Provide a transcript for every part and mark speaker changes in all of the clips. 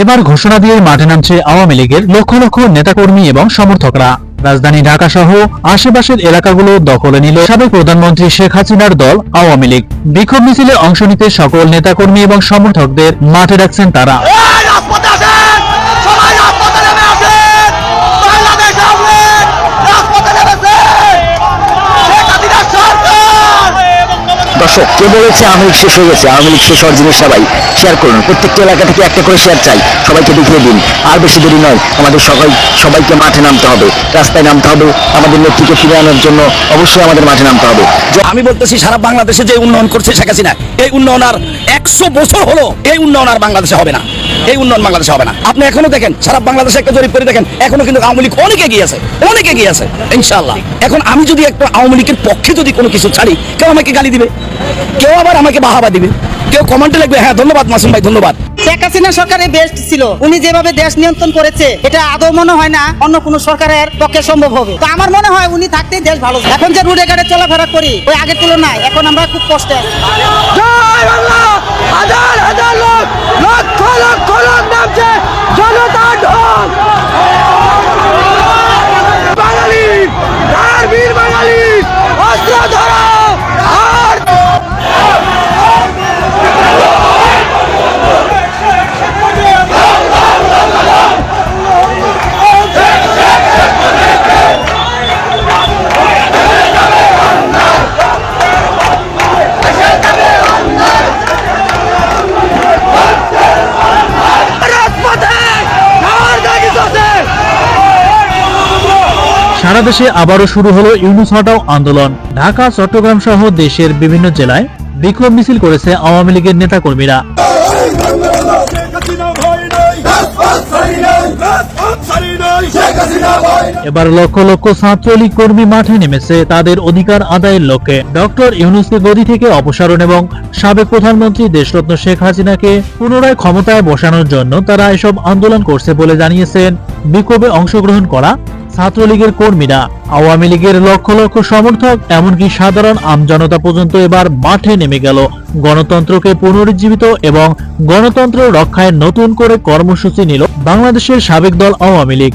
Speaker 1: এবার ঘোষণা দিয়ে মাঠে নামছে আওয়ামী লীগের লক্ষ লক্ষ নেতাকর্মী এবং সমর্থকরা। রাজধানী ঢাকা সহ আশেপাশের এলাকাগুলো দখলে নিল সাবেক প্রধানমন্ত্রী শেখ হাসিনার দল আওয়ামী লীগ। বিক্ষোভ মিছিলে অংশ নিতে সকল নেতাকর্মী এবং সমর্থকদের মাঠে ডাকছেন তারা।
Speaker 2: দর্শক, কে বলেছে আওয়ামী শেষ হয়ে গেছে? আওয়ামী শেষ হওয়ার জিনিস সবাই শেয়ার করুন। প্রত্যেকটা এলাকা থেকে একটা করে শেয়ার চাই। সবাইকে দেখিয়ে দিন। আর বেশি দেরি নয়, আমাদের সবাই, সবাইকে মাঠে নামতে হবে। রাস্তায় নামতে হবে, আমাদের নেত্রীকে ফিরে আনার জন্য অবশ্যই আমাদের মাঠে নামতে হবে।
Speaker 3: আমি বলতেছি, সারা বাংলাদেশে যে উন্নয়ন করছে শেখ হাসিনা, এই উন্নয়ন আর একশো বছর হলো এই উন্নয়ন আর বাংলাদেশে হবে না। এই উন্নয়ন বাংলাদেশে হবে না। আপনি এখনও দেখেন সারা বাংলাদেশে একটা জরিপ করে দেখেন এখনও কিন্তু আওয়ামী লীগ অনেক এগিয়ে আছে অনেক এগিয়ে আছে ইনশাল্লাহ এখন আমি যদি একটা আওয়ামী লীগের পক্ষে যদি কোনো কিছু ছাড়ি কেউ আমাকে গালি দিবে কেউ আবার আমাকে বাহাবা দিবে কেউ কমেন্টে লিখবে হ্যাঁ ধন্যবাদ মাসুম ভাই ধন্যবাদ।
Speaker 4: শেখ হাসিনা সরকারের বেস্ট ছিল উনি যেভাবে দেশ নিয়ন্ত্রণ করেছে এটা আদৌ মনে হয় না অন্য কোনো সরকারের পক্ষে সম্ভব হবে। তো আমার মনে হয় উনি থাকতেই দেশ ভালো এখন যে রুটে ঘাটে চলাফেরা করি ওই আগের তুলনায় এখন আমরা খুব কষ্টে আছি।
Speaker 5: হাজার হাজার লোক লক্ষ লক্ষ লোক নামছে।
Speaker 1: সারা দেশে আবারও শুরু হলো ইউনুস হটাও আন্দোলন। ঢাকা, চট্টগ্রাম সহ দেশের বিভিন্ন জেলায় বিক্ষোভ মিছিল করেছে আওয়ামী লীগের নেতাকর্মীরা। এবার লক্ষ লক্ষ ছাত্রলীগ কর্মী মাঠে নেমেছে তাদের অধিকার আদায়ের লক্ষ্যে। ডক্টর ইউনুসকে গদি থেকে অপসারণ এবং সাবেক প্রধানমন্ত্রী দেশরত্ন শেখ হাসিনাকে পুনরায় ক্ষমতায় বসানোর জন্য তারা এসব আন্দোলন করছে বলে জানিয়েছেন। বিক্ষোভে অংশগ্রহণ করা ছাত্রলীগের কর্মীরা, আওয়ামী লীগের লক্ষ লক্ষ সমর্থক, এমনকি সাধারণ আমজনতা পর্যন্ত এবার মাঠে নেমে গেল। গণতন্ত্রকে পুনরুজ্জীবিত এবং গণতন্ত্র রক্ষায় নতুন করে কর্মসূচি নিল বাংলাদেশের সাবেক দল আওয়ামী লীগ।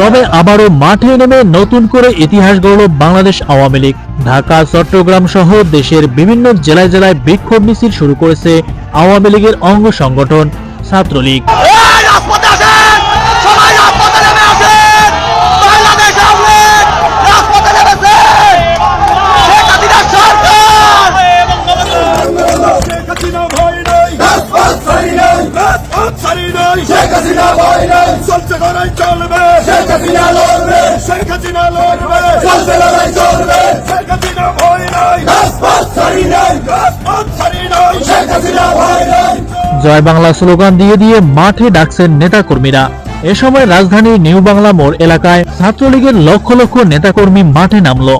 Speaker 1: তবে আবারও মাঠে নেমে নতুন করে ইতিহাস গড়ল বাংলাদেশ আওয়ামী লীগ। ঢাকা, চট্টগ্রাম সহ দেশের বিভিন্ন জেলায় জেলায় বিক্ষোভ মিছিল শুরু করেছে আওয়ামী লীগের অঙ্গ সংগঠন ছাত্রলীগ।
Speaker 6: হাসিনা লড়বে। চলছে লড়াই চলবে শেখ হাসিনা ভয় নাই। রাজপথ ছাড়ি নাই। রাজপথ ছাড়ি নাই। শেখ হাসিনা ভয় নাই।
Speaker 1: জয় বাংলা স্লোগান দিয়ে দিয়ে মাঠে ডাকছেন নেতাকর্মীরা। এ সময় রাজধানীর নিউ বাংলা মোড় এলাকায় ছাত্রলীগের লক্ষ লক্ষ নেতাকর্মী মাঠে নামলো।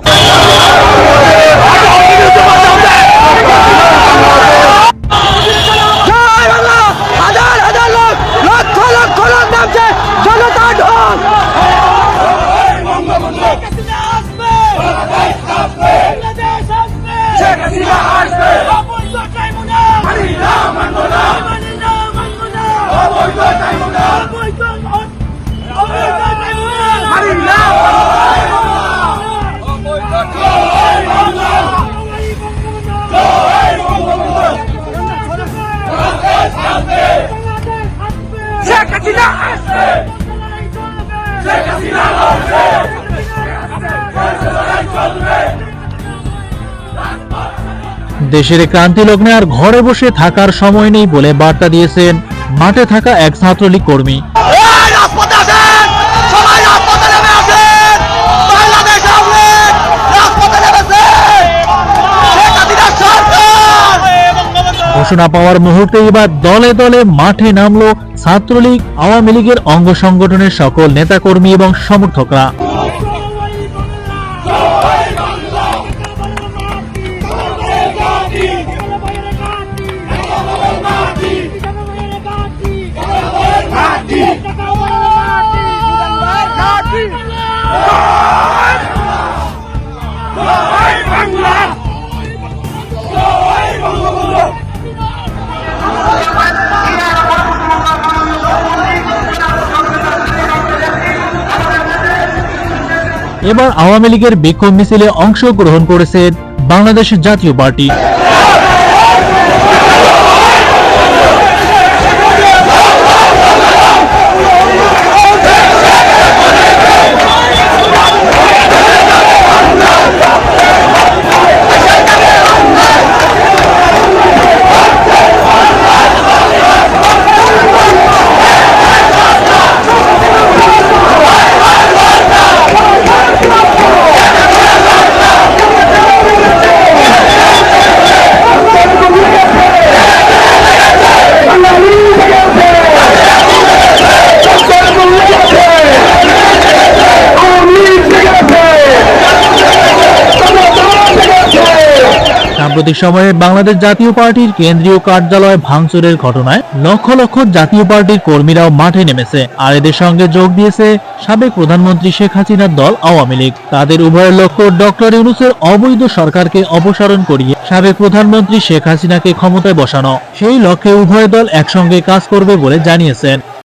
Speaker 1: দেশের ক্রান্তি লগ্নে আর ঘরে বসে থাকার সময় নেই বলে বার্তা দিয়েছেন মাঠে থাকা এক ছাত্রলীগ কর্মী। ঘোষণা পাওয়ার মুহূর্তে এবার দলে দলে মাঠে নামলো ছাত্রলীগ আওয়ামী লীগের অঙ্গ সংগঠনের সকল নেতাকর্মী এবং সমর্থকরা। এবার আওয়ামী লীগের বিক্ষোভ মিছিলে অংশগ্রহণ করেছে বাংলাদেশ জাতীয় পার্টি। সাম্প্রতিক সময়ে বাংলাদেশ জাতীয় পার্টির কেন্দ্রীয় কার্যালয় ভাঙচুরের ঘটনায় লক্ষ লক্ষ জাতীয় পার্টির কর্মীরাও মাঠে নেমেছে। আর এদের সঙ্গে যোগ দিয়েছে সাবেক প্রধানমন্ত্রী শেখ হাসিনার দল আওয়ামী লীগ। তাদের উভয়ের লক্ষ্য ডক্টর ইউনুসের অবৈধ সরকারকে অপসারণ করিয়ে সাবেক প্রধানমন্ত্রী শেখ হাসিনাকে ক্ষমতায় বসানো। সেই লক্ষ্যে উভয় দল একসঙ্গে কাজ করবে বলে জানিয়েছেন।